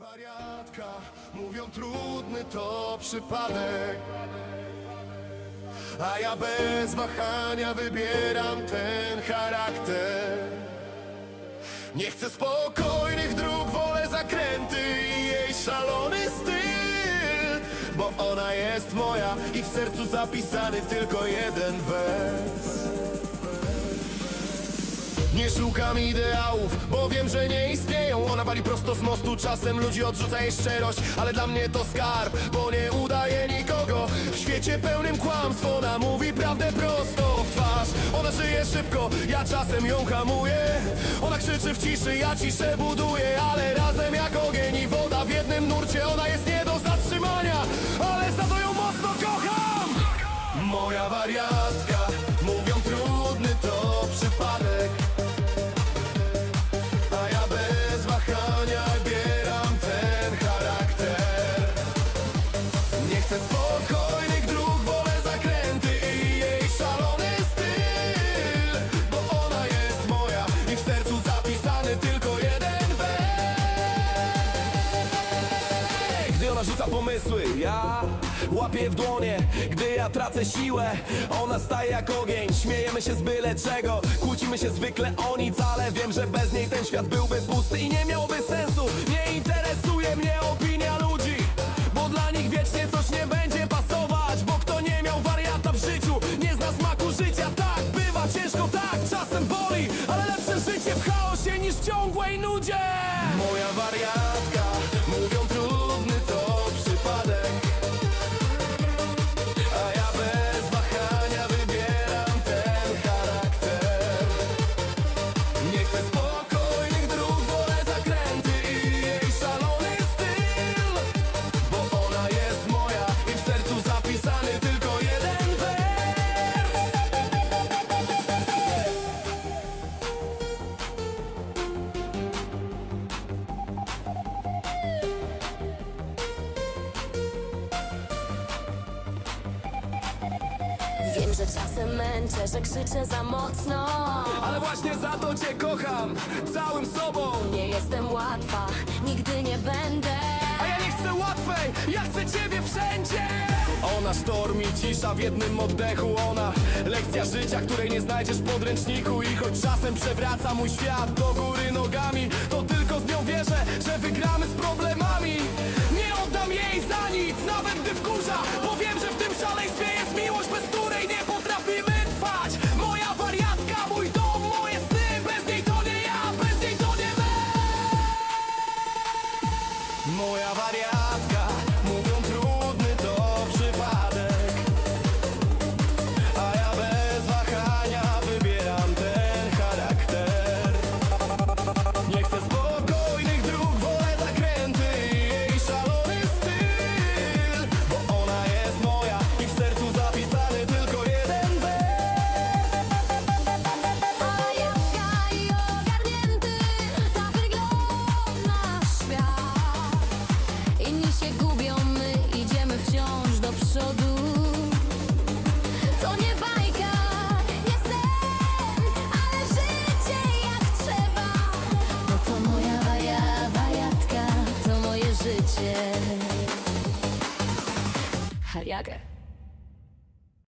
wariatka. Mówią trudny to przypadek. A ja bez wahania wybieram ten charakter. Nie chcę spokojnych dróg, wolę zakręty i jej szalony styl. Bo ona jest moja i w sercu zapisany tylko jeden wers. Nie szukam ideałów, bo wiem, że nie istnieją Wali prosto z mostu, czasem ludzi odrzuca jej szczerość Ale dla mnie to skarb, bo nie udaje nikogo. W świecie pełnym kłamstw, ona mówi prawdę prosto w twarz. Ona żyje szybko, ja czasem ją hamuję. Ona krzyczy w ciszy, ja ciszę buduję Ale razem jak ogień i woda w jednym nurcie. Ona jest nie do zatrzymania, ale za to ją mocno kocham. Moja wariatka, zapisany tylko jeden wers Gdy ona rzuca pomysły, ja łapię w dłonie. Gdy ja tracę siłę, ona staje jak ogień. Śmiejemy się z byle czego, kłócimy się zwykle o nic Ale wiem, że bez niej ten świat byłby pusty i nie miałby sensu lepsze życie w chaosie niż w ciągłej nudzie. Moja wariatka, mówią Wiem, że czasem męczę, że krzyczę za mocno. Ale właśnie za to cię kocham, całym sobą. Nie jestem łatwa, nigdy nie będę. A ja nie chcę łatwej, ja chcę ciebie wszędzie. Ona sztorm i cisza w jednym oddechu. Ona lekcja życia, której nie znajdziesz w podręczniku. I choć czasem przewraca mój świat do góry nogami To Моя варятка. Jagger.